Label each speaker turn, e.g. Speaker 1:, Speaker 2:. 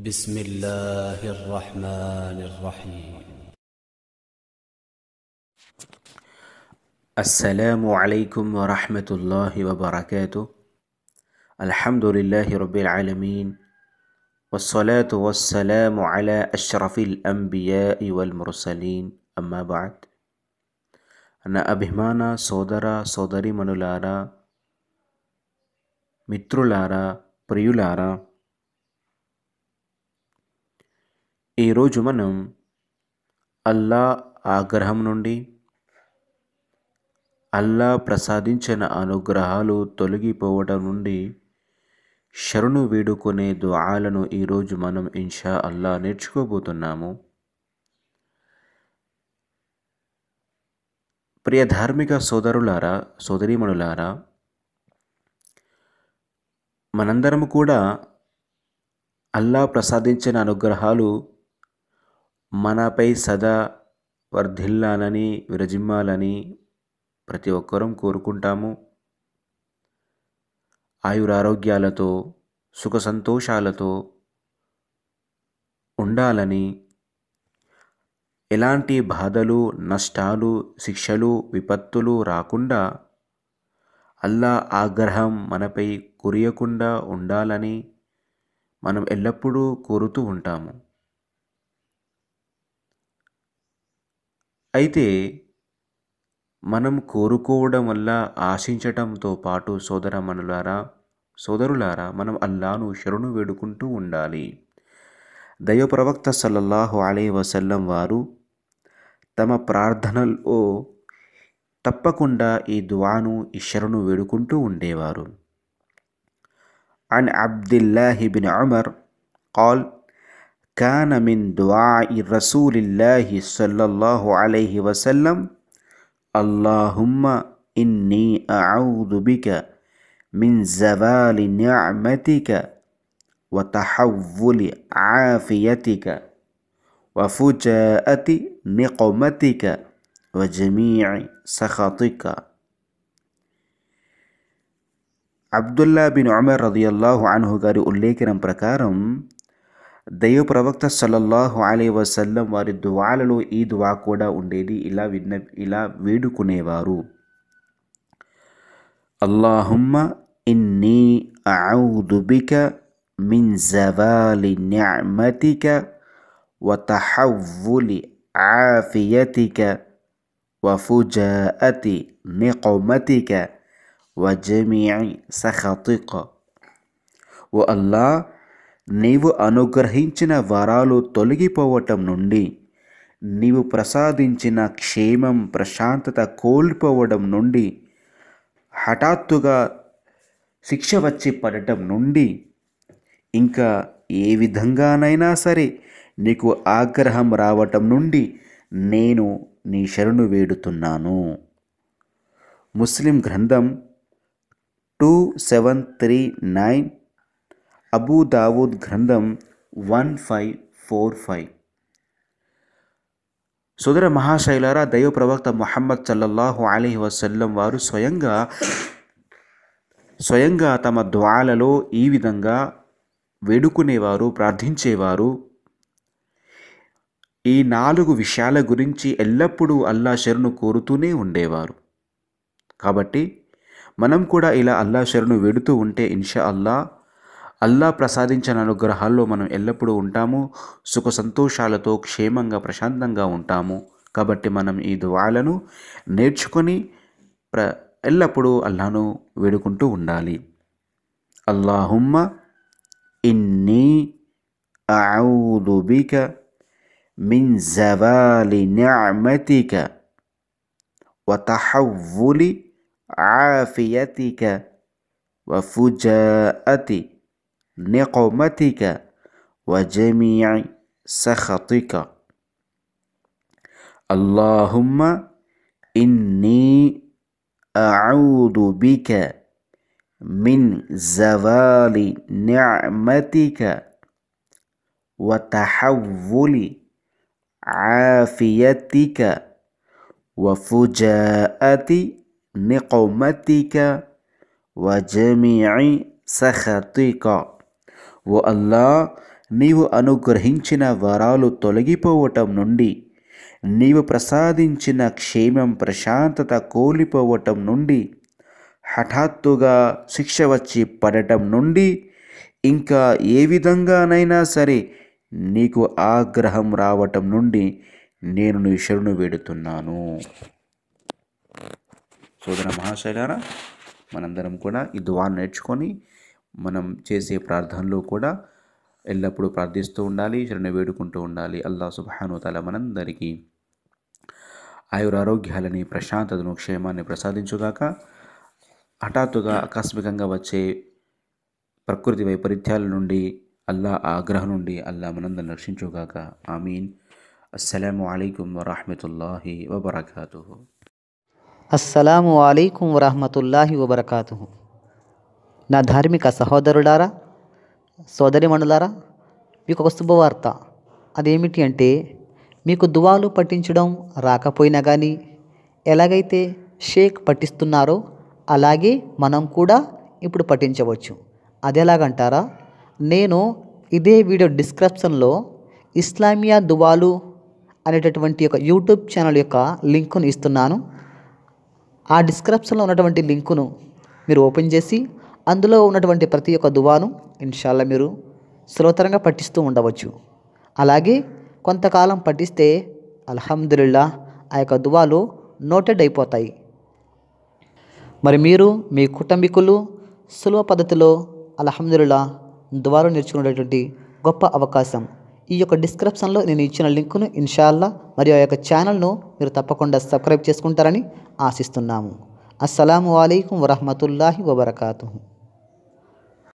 Speaker 1: بسم الله الرحمن الرحيم
Speaker 2: السلام عليكم ورحمة الله وبركاته الحمد لله رب العالمين والصلاة والسلام على أشرف الأنبياء والمرسلين أما بعد నా అభిమాన సోదర సోదరిమణులారా మిత్రులారా ప్రియులారా ఈరోజు మనం అల్లా ఆగ్రహం నుండి అల్లా ప్రసాదించిన అనుగ్రహాలు తొలగిపోవడం నుండి శరణు వేడుకునే దుఆలను ఈరోజు మనం ఇన్షా అల్లా నేర్చుకోబోతున్నాము. ప్రియ ధార్మిక సోదరులారా సోదరీమణులారా మనందరం కూడా అల్లా ప్రసాదించిన అనుగ్రహాలు మనపై సదా వర్ధిల్లాలని విరజిమ్మాలని ప్రతి ఒక్కరం కోరుకుంటాము. ఆయురారోగ్యాలతో సుఖ సంతోషాలతో ఉండాలని ఎలాంటి బాధలు నష్టాలు శిక్షలు విపత్తులు రాకుండా అల్లా ఆగ్రహం మనపై కురియకుండా ఉండాలని మనం ఎల్లప్పుడూ కోరుతూ ఉంటాము. అయితే మనం కోరుకోవడం వల్ల ఆశించటంతో పాటు సోదరమనులారా సోదరులారా మనం అల్లాను శరణు వేడుకుంటూ ఉండాలి దైవ ప్రవక్త సల్లల్లాహు అలై వసల్లం వారు తమ ప్రార్థనలో తప్పకుండా ఈ దువాను ఈ శరణు వేడుకుంటూ ఉండేవారు عن عبد الله بن عمر قال كان من دعاء رسول الله صلى الله عليه وسلم اللهم إني أعوذ بك من زوال نعمتك وتحول عافيتك وفجاءة نقمتك وجميع سخطك అబ్దుల్లా బిన్ ఉమర్ రదియల్లాహు అన్హు గారి ఉల్లేఖనం ప్రకారం దైవ ప్రవక్త సల్లల్లాహు అలై వసల్లం వారి దువాలలో ఈ దువా కూడా ఉండేది ఇలా విన్న ఇలా వేడుకునేవారు అల్లాహుమ్మ ఇన్నీ అఊదు బిక మిన్ జవాలి నిఅమతిక وتحول عافيتك وفجاءة نقمتك وجميع سخطك ఓ అల్లా నీవు అనుగ్రహించిన వరాలు తొలగిపోవటం నుండి నీవు ప్రసాదించిన క్షేమం ప్రశాంతత కోల్పోవడం నుండి హఠాత్తుగా శిక్ష వచ్చి పడటం నుండి ఇంకా ఏ విధంగానైనా సరే నీకు ఆగ్రహం రావటం నుండి నేను నీ శరణు వేడుతున్నాను. ముస్లిం గ్రంథం two seven three nine Abu Dawud గ్రంథం వన్ ఫైవ్ ఫోర్ ఫైవ్. సుదర మహాశైలారా దైవ ప్రవక్త మొహమ్మద్ సల్లల్లాహు అలీ వసల్లం వారు స్వయంగా స్వయంగా తమ ద్వాలలో ఈ విధంగా వేడుకునేవారు ప్రార్థించేవారు. ఈ నాలుగు విషయాల గురించి ఎల్లప్పుడూ అల్లా శరణు కోరుతూనే ఉండేవారు. కాబట్టి మనం కూడా ఇలా అల్లా శరణు వేడుతూ ఉంటే ఇన్షా అల్లా అల్లా ప్రసాదించిన అనుగ్రహాల్లో మనం ఎల్లప్పుడూ ఉంటాము సుఖ సంతోషాలతో క్షేమంగా ప్రశాంతంగా ఉంటాము కాబట్టి మనం ఈ దువాలను నేర్చుకొని ప్ర ఎల్లప్పుడూ అల్లాను వేడుకుంటూ ఉండాలి అల్లాహుమ్మ ఇన్నీ అఊదు బిక من زوال نعمتك وتحول عافيتك وفجاءة نقمتك وجميع سخطك. اللهم إني أعوذ بك من زوال نعمتك وتحول عافيتك وفجاءة نقمتك وجميع سخطك. ఓ అల్లా నీవు అనుగ్రహించిన వరాలు తొలగిపోవటం నుండి నీవు ప్రసాదించిన క్షేమం ప్రశాంతత కోల్పోవటం నుండి హఠాత్తుగా శిక్ష వచ్చి పడటం నుండి ఇంకా ఏ విధంగానైనా సరే నీకు ఆగ్రహం రావటం నుండి నేను నీ శరణు వేడుతున్నాను. సోదర మహాశైలారా మనందరం కూడా ఈ దువాన్ని నేర్చుకొని మనం చేసే ప్రార్థనలో కూడా ఎల్లప్పుడూ ప్రార్థిస్తూ ఉండాలి శరణు వేడుకుంటూ ఉండాలి. అల్లా సుబాను తల మనందరికీ ఆయురారోగ్యాలని ప్రశాంతతను క్షేమాన్ని ప్రసాదించుగాక. హఠాత్తుగా ఆకస్మికంగా వచ్చే ప్రకృతి వైపరీత్యాల నుండి అల్లా ఆగ్రహం నుండి అల్లా మనందరిని రక్షించుగాక. ఆమీన్. అస్సలాము అలైకుం వరహమతుల్లాహి వబర్కాతు
Speaker 3: అస్సలాము అలైకుం వరహమతుల్లాహి వబర్కాతు నా ధార్మిక సహోదరులారా సోదరిమణులారా మీకు ఒక శుభవార్త. అదేమిటి అంటే మీకు దువాలు పట్టించడం రాకపోయినా కానీ ఎలాగైతే షేక్ పట్టిస్తున్నారో అలాగే మనం కూడా ఇప్పుడు పట్టించవచ్చు. అది ఎలాగంటారా నేను ఇదే వీడియో డిస్క్రిప్షన్లో ఇస్లామియా దువాలు అనేటటువంటి ఒక యూట్యూబ్ ఛానల్ యొక్క లింకును ఇస్తున్నాను. ఆ డిస్క్రిప్షన్లో ఉన్నటువంటి లింకును మీరు ఓపెన్ చేసి అందులో ఉన్నటువంటి ప్రతి ఒక్క దువాను ఇన్షాల్లా మీరు సులభతరంగా పఠిస్తూ ఉండవచ్చు. అలాగే కొంతకాలం పఠిస్తే అల్హమ్దుల్లా ఆ యొక్క దువాలు నోటెడ్ అయిపోతాయి. మరి మీరు మీ కుటుంబీకులు సులభ పద్ధతిలో అల్హమ్దుల్లా దువాలు నేర్చుకునేటటువంటి గొప్ప అవకాశం. ఈ యొక్క డిస్క్రిప్షన్లో నేను ఇచ్చిన లింకును ఇన్షాల్లా మరియు ఆ యొక్క ఛానల్ను మీరు తప్పకుండా సబ్స్క్రైబ్ చేసుకుంటారని ఆశిస్తున్నాము. అస్సలం అయికం వరహమతుల్లాహి వబర్కాతు